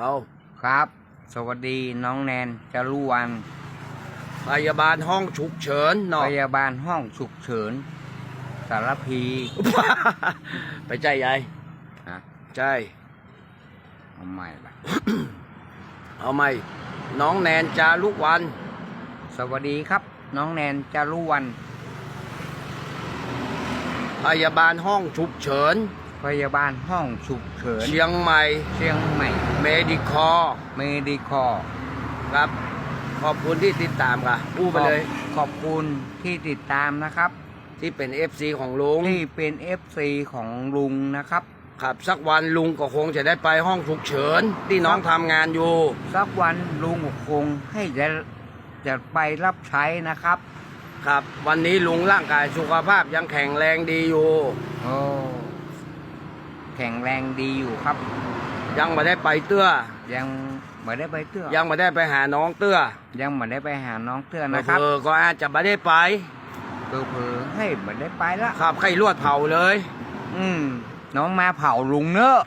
เอาครับ สวัสดีน้องแนนจารุวันพยาบาลห้องฉุกเฉินเนาะพยาบาลห้องฉุกเฉิน สารพี ไปใจยายนะใจ เอาใหม่ละเอาไหมน้องแนนจารุวัน สวัสดีครับ น้องแนนจารุวันพยาบาลห้องฉุกเฉิน พยาบาลห้องฉุกเฉินเชียงใหม่ เชียงใหม่ เมดิคอเมดิคอลครับ ขอบคุณที่ติดตามค่ะอู้ไปเลย ขอบคุณที่ติดตามนะครับ ที่เป็น FC ของลุง ที่เป็น FC ของลุงนะครับ ครับสักวันลุงก็คงจะได้ไปห้องฉุกเฉินที่น้องทำงานอยู่ สักวันลุงก็คงให้จะจะไปรับใช้นะครับ ครับ วันนี้ลุงร่างกายสุขภาพยังแข็งแรงดีอยู่ โอ้ แข็งแรงดีอยู่ครับ ยังไม่ได้ไปเตื้อ ยังไม่ได้ไปเตื้อ ยังไม่ได้ไปหาน้องเตื้อยังไม่ได้ไปหาน้องเตื้อนะครับเออก็อาจจะไม่ได้ไปเผลอๆให้ไม่ได้ไปละครับไข้ลวดเผาเลย อืมน้องมาเผาลุงเนอะ